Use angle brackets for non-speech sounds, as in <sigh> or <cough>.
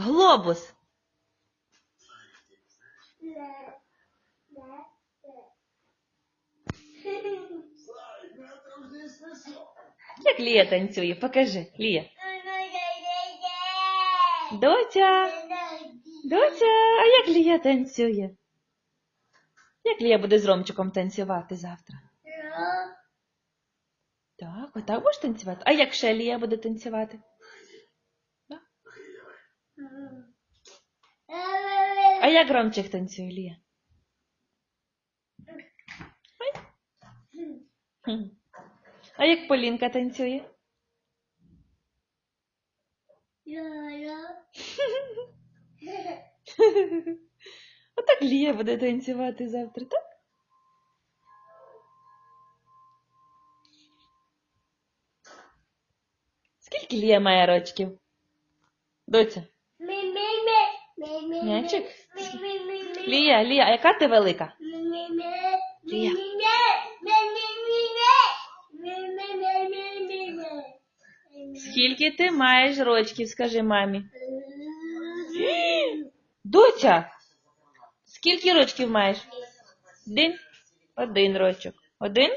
Глобус. Як Лія танцює? Покажи, Лія. Доця, доця, а як Лія танцює? Як Лія буде з Ромчиком танцювати завтра? Так, отак будеш танцювати? А як ще Лія буде танцювати? А як Ромчик танцює, Лія? А як Полінка танцює? <laughs> Отак Лія буде танцювати завтра, так? Скільки Лія має рочків? Доця? М'ячик? Лія, Лія, а яка ти велика? Лія. Скільки ти маєш рочків, скажи мамі. Доця, скільки рочків маєш? Один? Один рочок. Один?